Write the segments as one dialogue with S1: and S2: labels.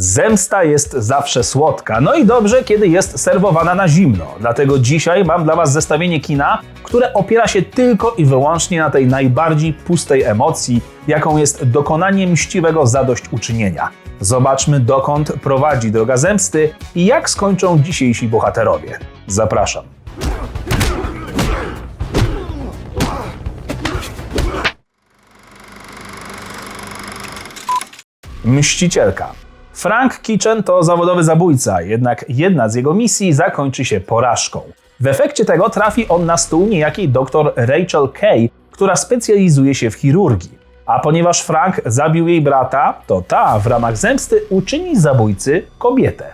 S1: Zemsta jest zawsze słodka, no i dobrze, kiedy jest serwowana na zimno. Dlatego dzisiaj mam dla Was zestawienie kina, które opiera się tylko i wyłącznie na tej najbardziej pustej emocji, jaką jest dokonanie mściwego zadośćuczynienia. Zobaczmy, dokąd prowadzi droga zemsty i jak skończą dzisiejsi bohaterowie. Zapraszam. Mścicielka. Frank Kitchen to zawodowy zabójca, jednak jedna z jego misji zakończy się porażką. W efekcie tego trafi on na stół niejakiej dr Rachel Kay, która specjalizuje się w chirurgii. A ponieważ Frank zabił jej brata, to ta w ramach zemsty uczyni zabójcy kobietę.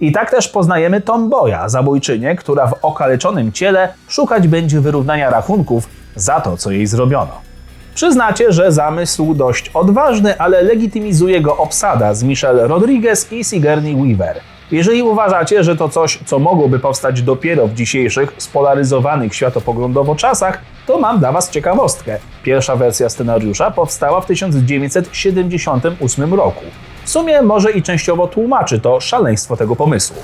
S1: I tak też poznajemy Tomboya, zabójczynię, która w okaleczonym ciele szukać będzie wyrównania rachunków za to, co jej zrobiono. Przyznacie, że zamysł dość odważny, ale legitymizuje go obsada z Michelle Rodriguez i Sigourney Weaver. Jeżeli uważacie, że to coś, co mogłoby powstać dopiero w dzisiejszych spolaryzowanych światopoglądowo czasach, to mam dla Was ciekawostkę. Pierwsza wersja scenariusza powstała w 1978 roku. W sumie może i częściowo tłumaczy to szaleństwo tego pomysłu.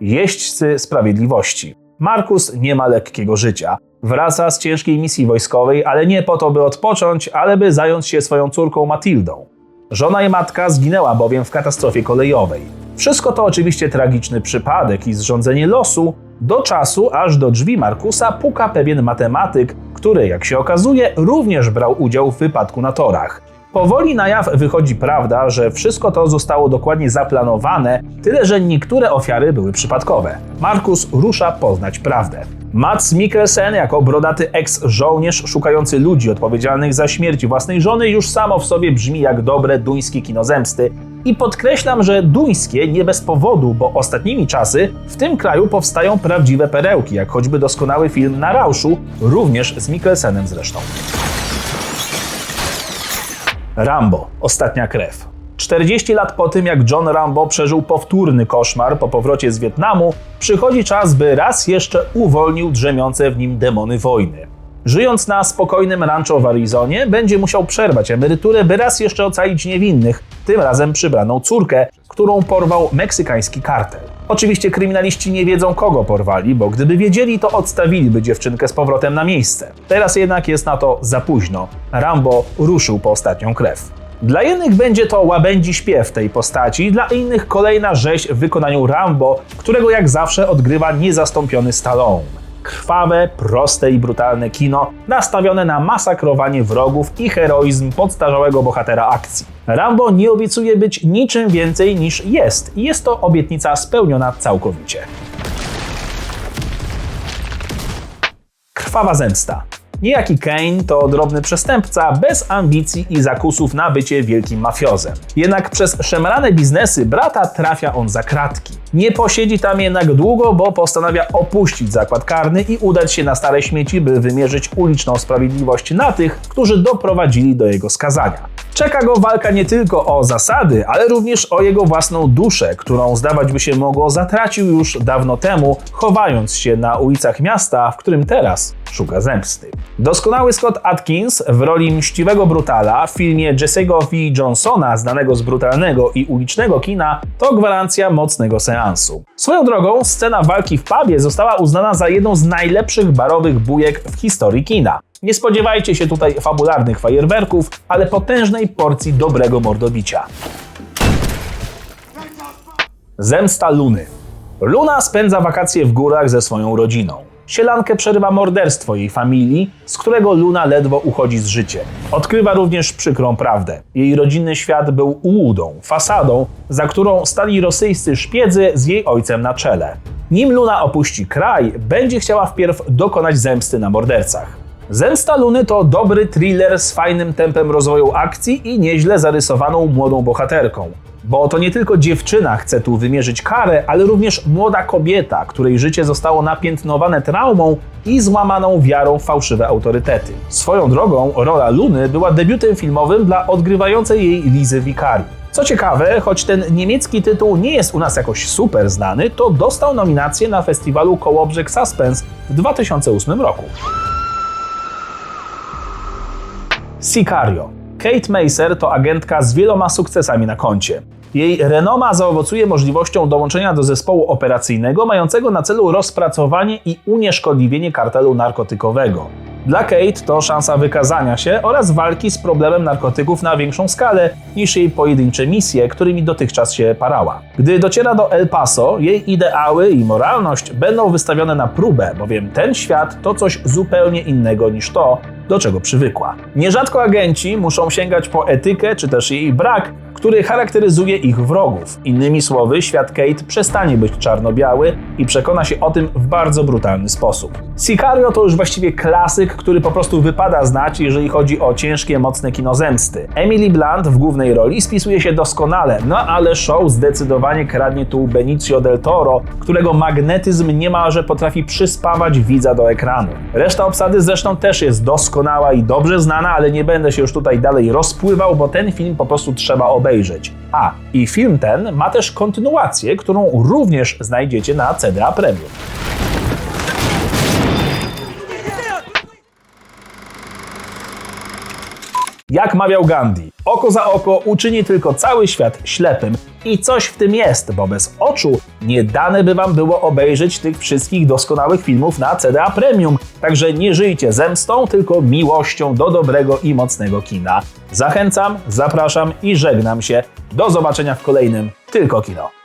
S1: Jeźdźcy Sprawiedliwości. Markus nie ma lekkiego życia. Wraca z ciężkiej misji wojskowej, ale nie po to, by odpocząć, ale by zająć się swoją córką Matildą. Żona i matka zginęła bowiem w katastrofie kolejowej. Wszystko to oczywiście tragiczny przypadek i zrządzenie losu, do czasu aż do drzwi Markusa puka pewien matematyk, który, jak się okazuje, również brał udział w wypadku na torach. Powoli na jaw wychodzi prawda, że wszystko to zostało dokładnie zaplanowane, tyle że niektóre ofiary były przypadkowe. Markus rusza poznać prawdę. Mats Mikkelsen jako brodaty ex-żołnierz szukający ludzi odpowiedzialnych za śmierć własnej żony już samo w sobie brzmi jak dobre duńskie kino zemsty. I podkreślam, że duńskie nie bez powodu, bo ostatnimi czasy w tym kraju powstają prawdziwe perełki, jak choćby doskonały film Na Rauszu, również z Mikkelsenem zresztą. Rambo. Ostatnia krew. 40 lat po tym, jak John Rambo przeżył powtórny koszmar po powrocie z Wietnamu, przychodzi czas, by raz jeszcze uwolnił drzemiące w nim demony wojny. Żyjąc na spokojnym rancho w Arizonie, będzie musiał przerwać emeryturę, by raz jeszcze ocalić niewinnych, tym razem przybraną córkę, którą porwał meksykański kartel. Oczywiście kryminaliści nie wiedzą, kogo porwali, bo gdyby wiedzieli, to odstawiliby dziewczynkę z powrotem na miejsce. Teraz jednak jest na to za późno. Rambo ruszył po ostatnią krew. Dla jednych będzie to łabędzi śpiew tej postaci, dla innych kolejna rzeź w wykonaniu Rambo, którego jak zawsze odgrywa niezastąpiony Stallone. Krwawe, proste i brutalne kino, nastawione na masakrowanie wrogów i heroizm podstarzałego bohatera akcji. Rambo nie obiecuje być niczym więcej niż jest i jest to obietnica spełniona całkowicie. Krwawa zemsta. Niejaki Kane to drobny przestępca bez ambicji i zakusów na bycie wielkim mafiozem. Jednak przez szemrane biznesy brata trafia on za kratki. Nie posiedzi tam jednak długo, bo postanawia opuścić zakład karny i udać się na stare śmieci, by wymierzyć uliczną sprawiedliwość na tych, którzy doprowadzili do jego skazania. Czeka go walka nie tylko o zasady, ale również o jego własną duszę, którą zdawać by się mogło zatracił już dawno temu, chowając się na ulicach miasta, w którym teraz szuka zemsty. Doskonały Scott Atkins w roli mściwego brutala w filmie Jesse'ego V. Johnsona, znanego z brutalnego i ulicznego kina, to gwarancja mocnego seansu. Swoją drogą, scena walki w pubie została uznana za jedną z najlepszych barowych bujek w historii kina. Nie spodziewajcie się tutaj fabularnych fajerwerków, ale potężnej porcji dobrego mordobicia. Zemsta Luny. Luna spędza wakacje w górach ze swoją rodziną. Sielankę przerywa morderstwo jej familii, z którego Luna ledwo uchodzi z życiem. Odkrywa również przykrą prawdę. Jej rodzinny świat był ułudą, fasadą, za którą stali rosyjscy szpiedzy z jej ojcem na czele. Nim Luna opuści kraj, będzie chciała wpierw dokonać zemsty na mordercach. Zemsta Luny to dobry thriller z fajnym tempem rozwoju akcji i nieźle zarysowaną młodą bohaterką. Bo to nie tylko dziewczyna chce tu wymierzyć karę, ale również młoda kobieta, której życie zostało napiętnowane traumą i złamaną wiarą w fałszywe autorytety. Swoją drogą, rola Luny była debiutem filmowym dla odgrywającej jej Lizy Vicari. Co ciekawe, choć ten niemiecki tytuł nie jest u nas jakoś super znany, to dostał nominację na festiwalu Kołobrzeg Suspense w 2008 roku. Sicario. Kate Macer to agentka z wieloma sukcesami na koncie. Jej renoma zaowocuje możliwością dołączenia do zespołu operacyjnego mającego na celu rozpracowanie i unieszkodliwienie kartelu narkotykowego. Dla Kate to szansa wykazania się oraz walki z problemem narkotyków na większą skalę niż jej pojedyncze misje, którymi dotychczas się parała. Gdy dociera do El Paso, jej ideały i moralność będą wystawione na próbę, bowiem ten świat to coś zupełnie innego niż to, do czego przywykła. Nierzadko agenci muszą sięgać po etykę czy też jej brak, który charakteryzuje ich wrogów. Innymi słowy, świat Kate przestanie być czarno-biały i przekona się o tym w bardzo brutalny sposób. Sicario to już właściwie klasyk, który po prostu wypada znać, jeżeli chodzi o ciężkie, mocne kino zemsty. Emily Blunt w głównej roli spisuje się doskonale, no ale show zdecydowanie kradnie tu Benicio del Toro, którego magnetyzm niemalże potrafi przyspawać widza do ekranu. Reszta obsady zresztą też jest doskonała i dobrze znana, ale nie będę się już tutaj dalej rozpływał, bo ten film po prostu trzeba obejrzeć. A, i film ten ma też kontynuację, którą również znajdziecie na CDA Premium. Jak mawiał Gandhi, oko za oko uczyni tylko cały świat ślepym. I coś w tym jest, bo bez oczu nie dane by wam było obejrzeć tych wszystkich doskonałych filmów na CDA Premium. Także nie żyjcie zemstą, tylko miłością do dobrego i mocnego kina. Zachęcam, zapraszam i żegnam się. Do zobaczenia w kolejnym Tylko Kino.